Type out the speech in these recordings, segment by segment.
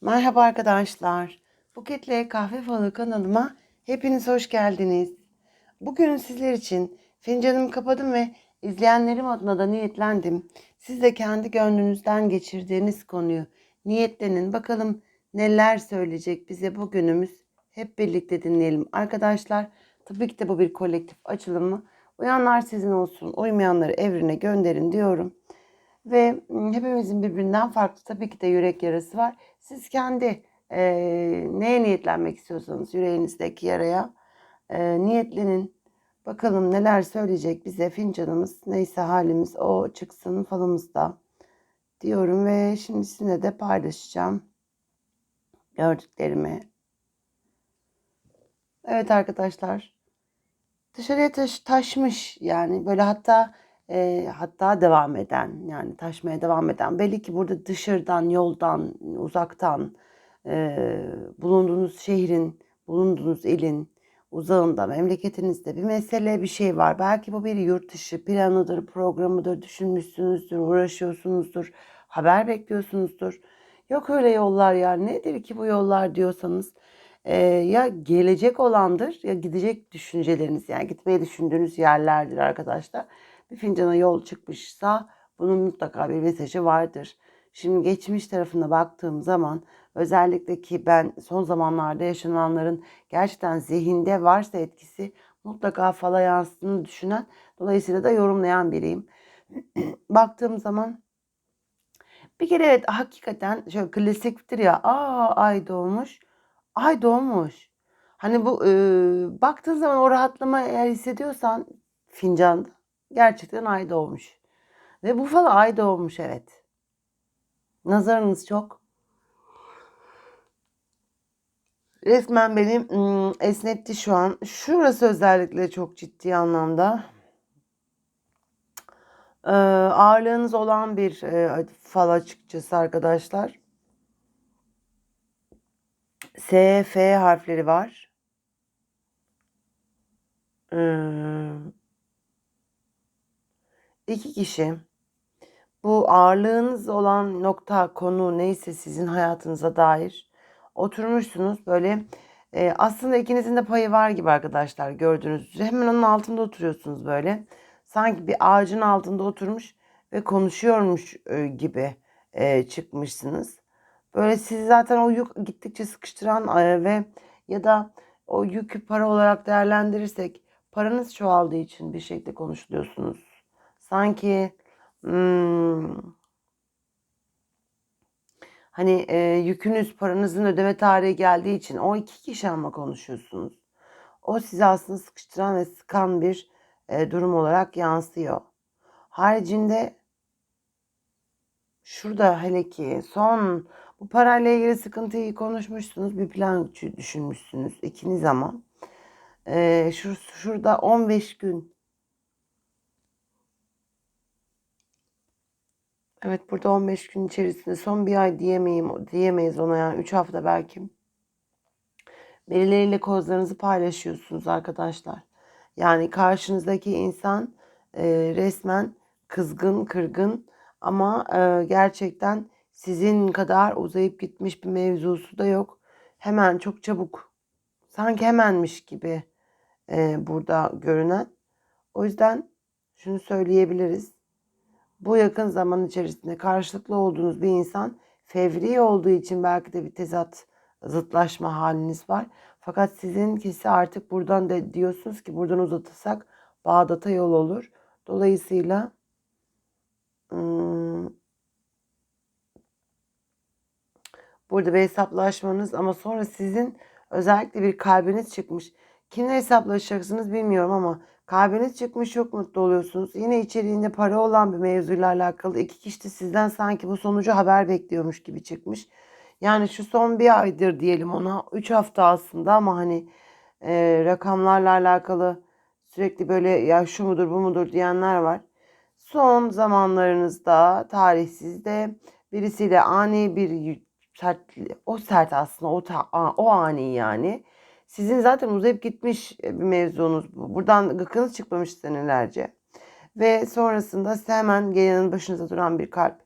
Merhaba arkadaşlar. Buketle Kahve Falı kanalıma hepiniz hoş geldiniz. Bugün sizler için fincanımı kapadım ve izleyenlerim adına da niyetlendim. Siz de kendi gönlünüzden geçirdiğiniz konuyu niyetlenin. Bakalım neler söyleyecek bize bugünümüz. Hep birlikte dinleyelim. Arkadaşlar tabii ki de bu bir kolektif açılımı. Uyanlar sizin olsun, uymayanları evrene gönderin diyorum. Ve hepimizin birbirinden farklı tabii ki de yürek yarası var. Siz kendi e, neye niyetlenmek istiyorsanız yüreğinizdeki yaraya e, niyetlenin. Bakalım neler söyleyecek bize fincanımız neyse halimiz o çıksın falımızda diyorum ve şimdi sizinle de paylaşacağım gördüklerimi. Evet arkadaşlar dışarıya taş, taşmış yani böyle hatta e, hatta devam eden yani taşmaya devam eden belli ki burada dışarıdan yoldan uzaktan e, bulunduğunuz şehrin bulunduğunuz ilin uzağında memleketinizde bir mesele bir şey var. Belki bu bir yurt dışı planıdır programıdır düşünmüşsünüzdür uğraşıyorsunuzdur haber bekliyorsunuzdur. Yok öyle yollar ya nedir ki bu yollar diyorsanız e, ya gelecek olandır ya gidecek düşünceleriniz yani gitmeyi düşündüğünüz yerlerdir arkadaşlar bir fincana yol çıkmışsa bunun mutlaka bir mesajı vardır. Şimdi geçmiş tarafına baktığım zaman özellikle ki ben son zamanlarda yaşananların gerçekten zihinde varsa etkisi mutlaka fala yansıdığını düşünen dolayısıyla da yorumlayan biriyim. Baktığım zaman bir kere evet hakikaten şöyle klasiktir ya aa ay doğmuş ay doğmuş. Hani bu e, baktığın zaman o rahatlama eğer hissediyorsan fincanda Gerçekten ay doğmuş. Ve bu fal ay doğmuş evet. Nazarınız çok. Resmen beni esnetti şu an. Şurası özellikle çok ciddi anlamda. Ağırlığınız olan bir fal açıkçası arkadaşlar. S, F harfleri var. Ee, İki kişi. Bu ağırlığınız olan nokta konu neyse sizin hayatınıza dair oturmuşsunuz. Böyle e, aslında ikinizin de payı var gibi arkadaşlar gördüğünüz üzere. Hemen onun altında oturuyorsunuz böyle. Sanki bir ağacın altında oturmuş ve konuşuyormuş e, gibi e, çıkmışsınız. Böyle sizi zaten o yük gittikçe sıkıştıran e, ve ya da o yükü para olarak değerlendirirsek paranız çoğaldığı için bir şekilde konuşuluyorsunuz sanki hmm, hani e, yükünüz paranızın ödeme tarihi geldiği için o iki kişi ama konuşuyorsunuz. O sizi aslında sıkıştıran ve sıkan bir e, durum olarak yansıyor. Haricinde şurada hele ki son bu parayla ilgili sıkıntıyı konuşmuşsunuz. Bir plan düşünmüşsünüz ikiniz ama. Ee, şur, şurada 15 gün Evet burada 15 gün içerisinde son bir ay diyemeyim, diyemeyiz ona yani 3 hafta belki. Birileriyle kozlarınızı paylaşıyorsunuz arkadaşlar. Yani karşınızdaki insan e, resmen kızgın, kırgın ama e, gerçekten sizin kadar uzayıp gitmiş bir mevzusu da yok. Hemen çok çabuk, sanki hemenmiş gibi e, burada görünen. O yüzden şunu söyleyebiliriz bu yakın zaman içerisinde karşılıklı olduğunuz bir insan fevri olduğu için belki de bir tezat zıtlaşma haliniz var. Fakat sizin kesi artık buradan da diyorsunuz ki buradan uzatırsak Bağdat'a yol olur. Dolayısıyla burada bir hesaplaşmanız ama sonra sizin özellikle bir kalbiniz çıkmış. Kimle hesaplaşacaksınız bilmiyorum ama Kalbiniz çıkmış çok mutlu oluyorsunuz. Yine içeriğinde para olan bir mevzuyla alakalı iki kişi de sizden sanki bu sonucu haber bekliyormuş gibi çıkmış. Yani şu son bir aydır diyelim ona. Üç hafta aslında ama hani e, rakamlarla alakalı sürekli böyle ya şu mudur bu mudur diyenler var. Son zamanlarınızda tarihsizde birisiyle ani bir sert, o sert aslında o, ta, o ani yani sizin zaten uzayıp gitmiş e, bir mevzunuz bu. Buradan gıkınız çıkmamış senelerce. Ve sonrasında size hemen gelenin başınıza duran bir kalp.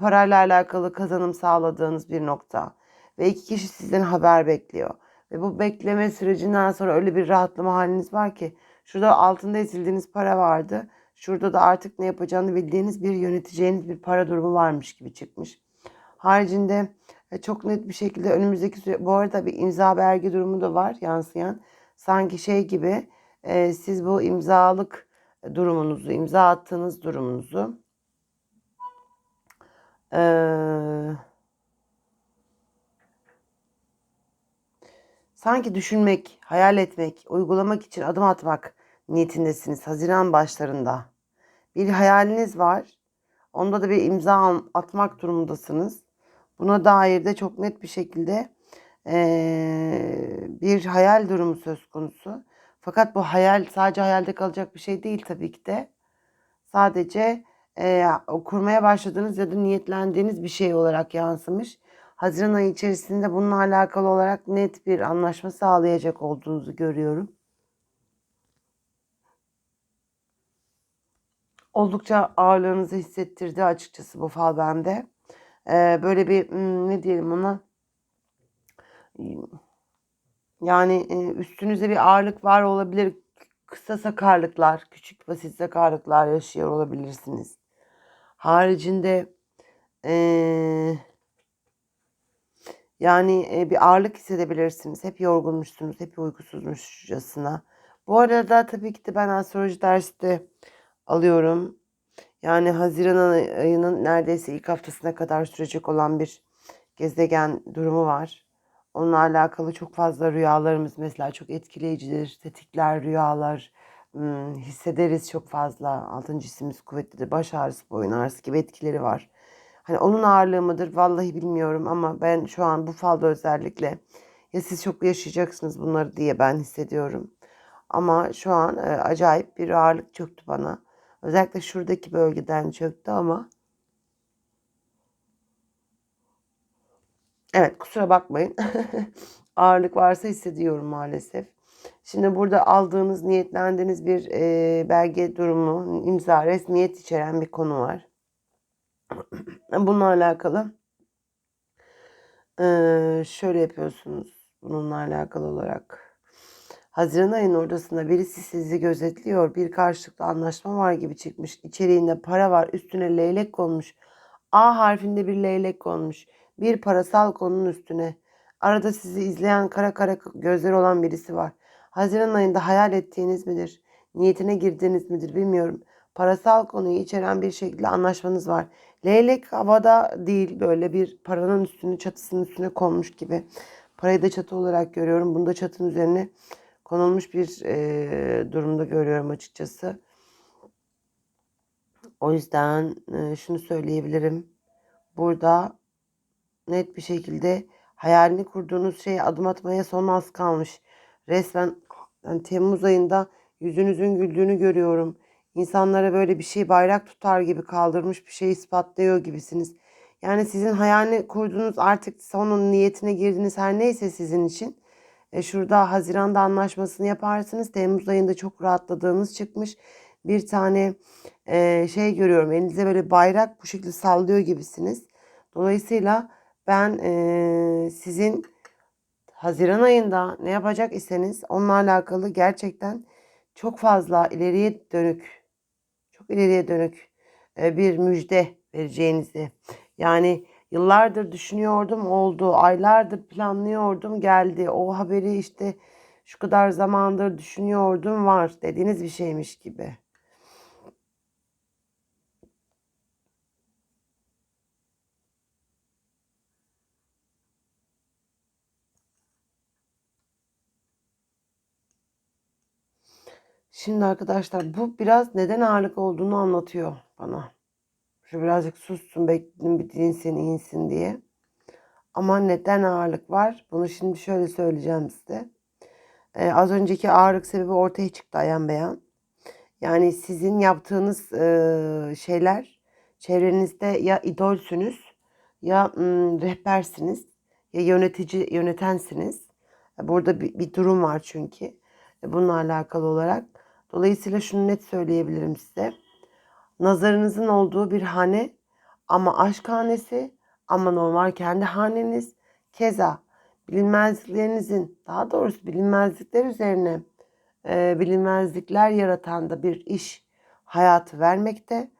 Parayla alakalı kazanım sağladığınız bir nokta. ve iki kişi sizden haber bekliyor. Ve bu bekleme sürecinden sonra öyle bir rahatlama haliniz var ki şurada altında ezildiğiniz para vardı. Şurada da artık ne yapacağını bildiğiniz bir yöneteceğiniz bir para durumu varmış gibi çıkmış. Haricinde çok net bir şekilde önümüzdeki süre bu arada bir imza belge durumu da var yansıyan. Sanki şey gibi e, siz bu imzalık durumunuzu, imza attığınız durumunuzu eee sanki düşünmek, hayal etmek, uygulamak için adım atmak niyetindesiniz Haziran başlarında. Bir hayaliniz var. Onda da bir imza atmak durumundasınız. Buna dair de çok net bir şekilde eee, bir hayal durumu söz konusu. Fakat bu hayal sadece hayalde kalacak bir şey değil tabii ki de. Sadece o kurmaya başladığınız ya da niyetlendiğiniz bir şey olarak yansımış. Haziran ayı içerisinde bununla alakalı olarak net bir anlaşma sağlayacak olduğunuzu görüyorum. Oldukça ağırlığınızı hissettirdi açıkçası bu fal bende. Eee, böyle bir ne diyelim ona yani e, üstünüzde bir ağırlık var olabilir. Kısa sakarlıklar, küçük basit sakarlıklar yaşıyor olabilirsiniz. Haricinde eee, yani e, bir ağırlık hissedebilirsiniz. Hep yorgunmuşsunuz, hep uykusuzmuşçasına. Bu arada tabii ki de ben astroloji dersi de alıyorum. Yani Haziran ay- ayının neredeyse ilk haftasına kadar sürecek olan bir gezegen durumu var. Onunla alakalı çok fazla rüyalarımız mesela çok etkileyicidir. Tetikler rüyalar hissederiz çok fazla. Altıncı hissimiz kuvvetlidir. Baş ağrısı, boyun ağrısı gibi etkileri var. Hani onun ağırlığı mıdır vallahi bilmiyorum ama ben şu an bu falda özellikle ya siz çok yaşayacaksınız bunları diye ben hissediyorum. Ama şu an e, acayip bir ağırlık çöktü bana. Özellikle şuradaki bölgeden çöktü ama evet kusura bakmayın. Ağırlık varsa hissediyorum maalesef. Şimdi burada aldığınız, niyetlendiğiniz bir e, belge durumu, imza, resmiyet içeren bir konu var. Bununla alakalı e, şöyle yapıyorsunuz bununla alakalı olarak. Haziran ayının ortasında birisi sizi gözetliyor. Bir karşılıklı anlaşma var gibi çıkmış. İçeriğinde para var. Üstüne leylek konmuş. A harfinde bir leylek konmuş. Bir parasal konunun üstüne. Arada sizi izleyen kara kara gözleri olan birisi var. Haziran ayında hayal ettiğiniz midir? Niyetine girdiğiniz midir bilmiyorum. Parasal konuyu içeren bir şekilde anlaşmanız var. Leylek havada değil böyle bir paranın üstünü çatısının üstüne konmuş gibi. Parayı da çatı olarak görüyorum. Bunu da çatının üzerine konulmuş bir e, durumda görüyorum açıkçası. O yüzden e, şunu söyleyebilirim. Burada net bir şekilde hayalini kurduğunuz şeye adım atmaya son az kalmış. Resmen yani Temmuz ayında yüzünüzün güldüğünü görüyorum. İnsanlara böyle bir şey bayrak tutar gibi kaldırmış bir şey ispatlıyor gibisiniz. Yani sizin hayalini kurduğunuz artık sonun niyetine girdiniz her neyse sizin için. E şurada Haziran'da anlaşmasını yaparsınız. Temmuz ayında çok rahatladığınız çıkmış. Bir tane e, şey görüyorum. Elinize böyle bayrak bu şekilde sallıyor gibisiniz. Dolayısıyla ben e, sizin Haziran ayında ne yapacak iseniz onunla alakalı gerçekten çok fazla ileriye dönük, çok ileriye dönük e, bir müjde vereceğinizi. Yani yıllardır düşünüyordum oldu, aylardır planlıyordum geldi. O haberi işte şu kadar zamandır düşünüyordum var dediğiniz bir şeymiş gibi. Şimdi arkadaşlar bu biraz neden ağırlık olduğunu anlatıyor bana. Şu birazcık sussun bekledim bir dinsin insin diye. Ama neden ağırlık var? Bunu şimdi şöyle söyleyeceğim size. Ee, az önceki ağırlık sebebi ortaya çıktı ayan beyan. Yani sizin yaptığınız e, şeyler çevrenizde ya idolsünüz ya m, rehbersiniz ya yönetici yönetensiniz. Burada bir, bir durum var çünkü e, bununla alakalı olarak. Dolayısıyla şunu net söyleyebilirim size. Nazarınızın olduğu bir hane ama aşk hanesi ama normal kendi haneniz, Keza bilinmezliklerinizin daha doğrusu bilinmezlikler üzerine e, bilinmezlikler yaratan da bir iş hayatı vermekte.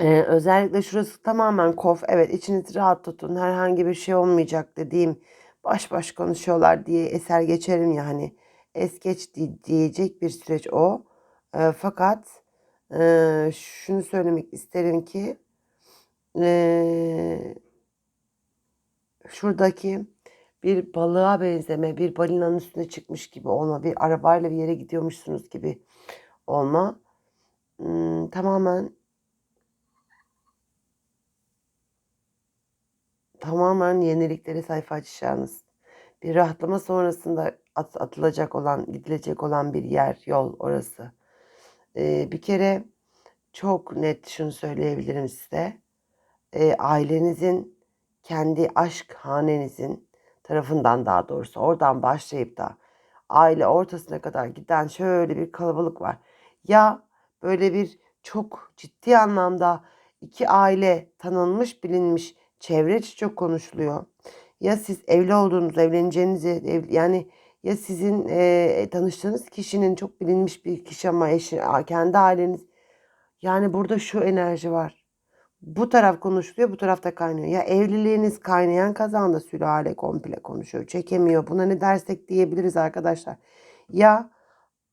Ee, özellikle şurası tamamen kof. Evet içinizi rahat tutun. Herhangi bir şey olmayacak dediğim baş baş konuşuyorlar diye eser geçerim ya hani es geç di- diyecek bir süreç o. Ee, fakat e, şunu söylemek isterim ki e, şuradaki bir balığa benzeme, bir balinanın üstüne çıkmış gibi olma, bir arabayla bir yere gidiyormuşsunuz gibi olma. Hmm, tamamen tamamen yeniliklere sayfa açacağınız, bir rahatlama sonrasında at- atılacak olan, gidilecek olan bir yer, yol orası. Ee, bir kere çok net şunu söyleyebilirim size. Ee, ailenizin, kendi aşk hanenizin tarafından daha doğrusu oradan başlayıp da aile ortasına kadar giden şöyle bir kalabalık var. Ya böyle bir çok ciddi anlamda iki aile tanınmış, bilinmiş, çevre çok konuşuluyor. Ya siz evli olduğunuz, evleneceğiniz ev, yani ya sizin e, tanıştığınız kişinin çok bilinmiş bir kişi ama eşi, kendi aileniz. Yani burada şu enerji var. Bu taraf konuşuluyor, bu tarafta kaynıyor. Ya evliliğiniz kaynayan kazanda sülale komple konuşuyor. Çekemiyor. Buna ne dersek diyebiliriz arkadaşlar. Ya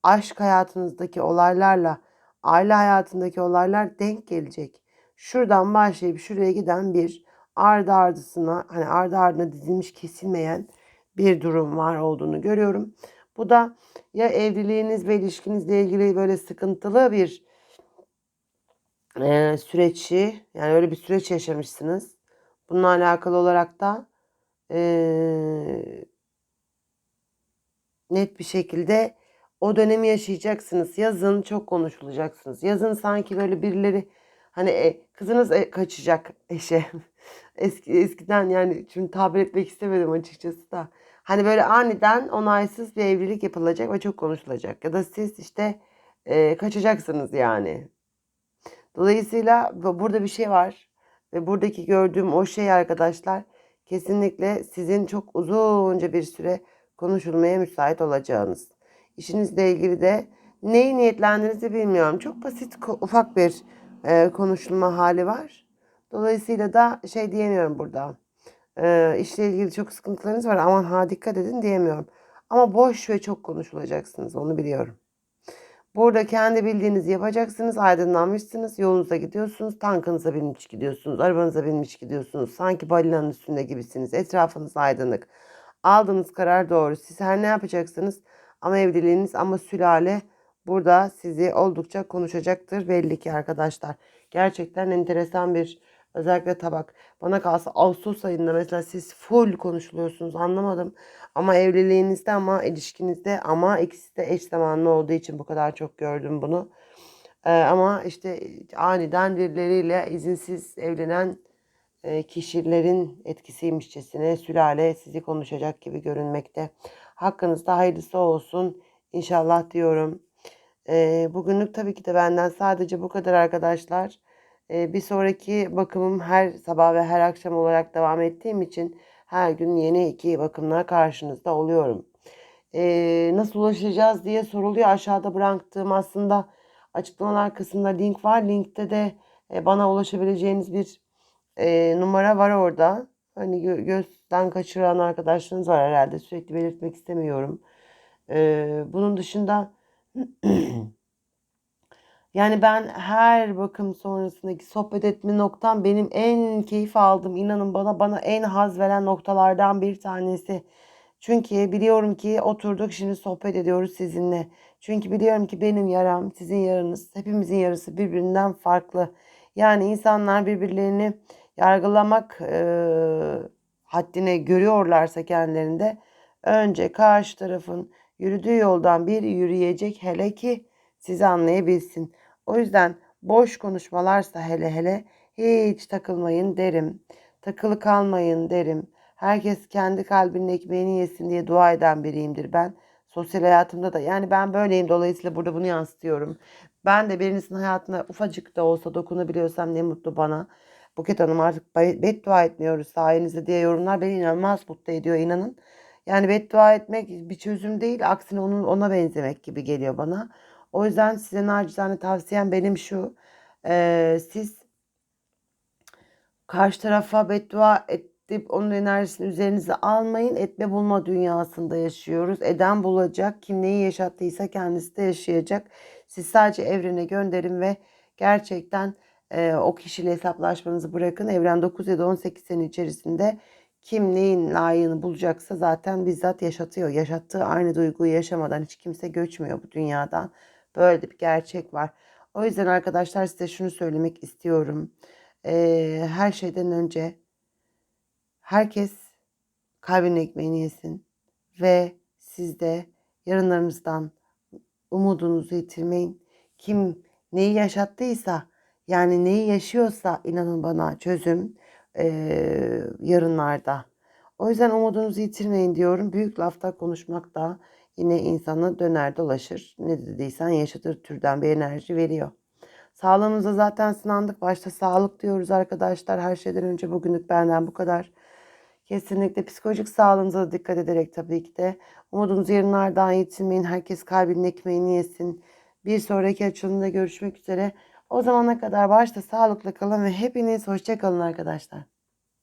aşk hayatınızdaki olaylarla aile hayatındaki olaylar denk gelecek. Şuradan başlayıp şuraya giden bir ardı ardısına hani ardı ardına dizilmiş kesilmeyen bir durum var olduğunu görüyorum. Bu da ya evliliğiniz ve ilişkinizle ilgili böyle sıkıntılı bir e, süreçi yani öyle bir süreç yaşamışsınız. Bununla alakalı olarak da e, net bir şekilde o dönemi yaşayacaksınız. Yazın çok konuşulacaksınız. Yazın sanki böyle birileri hani e, kızınız e, kaçacak eşe. Eski, eskiden yani şimdi tabir etmek istemedim açıkçası da. Hani böyle aniden onaysız bir evlilik yapılacak ve çok konuşulacak. Ya da siz işte e, kaçacaksınız yani. Dolayısıyla bu- burada bir şey var. Ve buradaki gördüğüm o şey arkadaşlar kesinlikle sizin çok uzunca bir süre konuşulmaya müsait olacağınız. İşinizle ilgili de neyi niyetlendiğinizi bilmiyorum. Çok basit ufak bir e, konuşulma hali var. Dolayısıyla da şey diyemiyorum burada. E, işle ilgili çok sıkıntılarınız var aman ha dikkat edin diyemiyorum. Ama boş ve çok konuşulacaksınız onu biliyorum. Burada kendi bildiğinizi yapacaksınız, aydınlanmışsınız, yolunuza gidiyorsunuz, tankınıza binmiş gidiyorsunuz, arabanıza binmiş gidiyorsunuz. Sanki balinanın üstünde gibisiniz. Etrafınız aydınlık. Aldığınız karar doğru. Siz her ne yapacaksınız ama evliliğiniz ama sülale burada sizi oldukça konuşacaktır belli ki arkadaşlar. Gerçekten enteresan bir özellikle tabak. Bana kalsa Ağustos ayında mesela siz full konuşuluyorsunuz anlamadım. Ama evliliğinizde ama ilişkinizde ama ikisi de eş zamanlı olduğu için bu kadar çok gördüm bunu. Ee, ama işte aniden birileriyle izinsiz evlenen e, kişilerin etkisiymişçesine sülale sizi konuşacak gibi görünmekte. Hakkınızda hayırlısı olsun inşallah diyorum. Ee, bugünlük tabii ki de benden sadece bu kadar arkadaşlar. Bir sonraki bakımım her sabah ve her akşam olarak devam ettiğim için her gün yeni iki bakımla karşınızda oluyorum. Ee, nasıl ulaşacağız diye soruluyor. Aşağıda bıraktığım aslında açıklamalar kısmında link var. Linkte de bana ulaşabileceğiniz bir e, numara var orada. Hani gö- gözden kaçıran arkadaşlarınız var herhalde. Sürekli belirtmek istemiyorum. Ee, bunun dışında yani ben her bakım sonrasındaki sohbet etme noktam benim en keyif aldığım inanın bana bana en haz veren noktalardan bir tanesi. Çünkü biliyorum ki oturduk şimdi sohbet ediyoruz sizinle. Çünkü biliyorum ki benim yaram, sizin yaranız, hepimizin yarısı birbirinden farklı. Yani insanlar birbirlerini yargılamak eee, haddine görüyorlarsa kendilerinde önce karşı tarafın yürüdüğü yoldan bir yürüyecek hele ki sizi anlayabilsin. O yüzden boş konuşmalarsa hele hele hiç takılmayın derim. Takılı kalmayın derim. Herkes kendi kalbinin ekmeğini yesin diye dua eden biriyimdir ben. Sosyal hayatımda da yani ben böyleyim dolayısıyla burada bunu yansıtıyorum. Ben de birinizin hayatına ufacık da olsa dokunabiliyorsam ne mutlu bana. Buket Hanım artık beddua etmiyoruz sayenizde diye yorumlar beni inanılmaz mutlu ediyor inanın. Yani beddua etmek bir çözüm değil aksine onun ona benzemek gibi geliyor bana. O yüzden size nacizane tavsiyem benim şu. eee, siz karşı tarafa beddua edip onun enerjisini üzerinize almayın. Etme bulma dünyasında yaşıyoruz. Eden bulacak. Kim neyi yaşattıysa kendisi de yaşayacak. Siz sadece evrene gönderin ve gerçekten e, o kişiyle hesaplaşmanızı bırakın. Evren 9 ya da 18 sene içerisinde kim neyin layığını bulacaksa zaten bizzat yaşatıyor. Yaşattığı aynı duyguyu yaşamadan hiç kimse göçmüyor bu dünyadan. Böyle de bir gerçek var. O yüzden arkadaşlar size şunu söylemek istiyorum. Ee, her şeyden önce herkes kalbinin ekmeğini yesin ve siz de yarınlarınızdan umudunuzu yitirmeyin. Kim neyi yaşattıysa yani neyi yaşıyorsa inanın bana çözüm eee, yarınlarda. O yüzden umudunuzu yitirmeyin diyorum. Büyük lafta konuşmak da yine insanı döner dolaşır. Ne dediysen yaşatır türden bir enerji veriyor. Sağlığımıza zaten sınandık. Başta sağlık diyoruz arkadaşlar. Her şeyden önce bugünlük benden bu kadar. Kesinlikle psikolojik sağlığınıza da dikkat ederek tabii ki de. Umudunuzu yarınlardan yitirmeyin. Herkes kalbinin ekmeğini yesin. Bir sonraki açılımda görüşmek üzere. O zamana kadar başta sağlıklı kalın ve hepiniz hoşça kalın arkadaşlar.